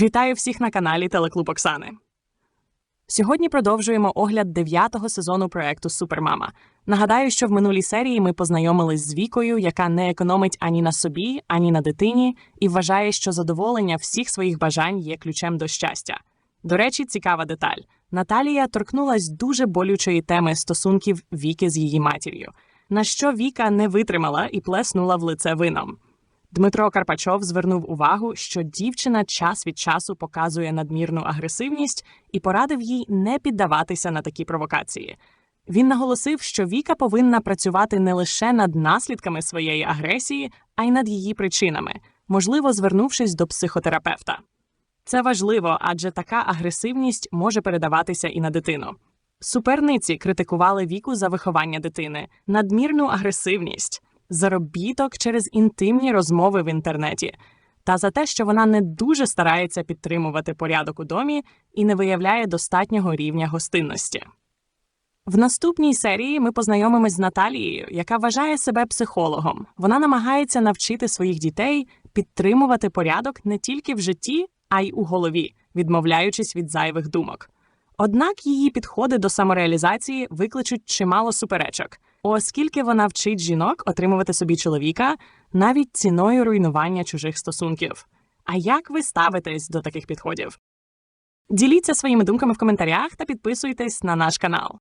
Вітаю всіх на каналі Телеклуб Оксани. Сьогодні продовжуємо огляд дев'ятого сезону проекту Супермама. Нагадаю, що в минулій серії ми познайомились з Вікою, яка не економить ані на собі, ані на дитині, і вважає, що задоволення всіх своїх бажань є ключем до щастя. До речі, цікава деталь. Наталія торкнулась дуже болючої теми стосунків Віки з її матір'ю, на що Віка не витримала і плеснула в лице вином. Дмитро Карпачов звернув увагу, що дівчина час від часу показує надмірну агресивність і порадив їй не піддаватися на такі провокації. Він наголосив, що Віка повинна працювати не лише над наслідками своєї агресії, а й над її причинами, можливо, звернувшись до психотерапевта. Це важливо, адже така агресивність може передаватися і на дитину. Суперниці критикували віку за виховання дитини, надмірну агресивність, заробіток через інтимні розмови в інтернеті та за те, що вона не дуже старається підтримувати порядок у домі і не виявляє достатнього рівня гостинності. В наступній серії ми познайомимось з Наталією, яка вважає себе психологом. Вона намагається навчити своїх дітей підтримувати порядок не тільки в житті, а й у голові, відмовляючись від зайвих думок. Однак її підходи до самореалізації викличуть чимало суперечок, оскільки вона вчить жінок отримувати собі чоловіка навіть ціною руйнування чужих стосунків. А як ви ставитесь до таких підходів? Діліться своїми думками в коментарях та підписуйтесь на наш канал.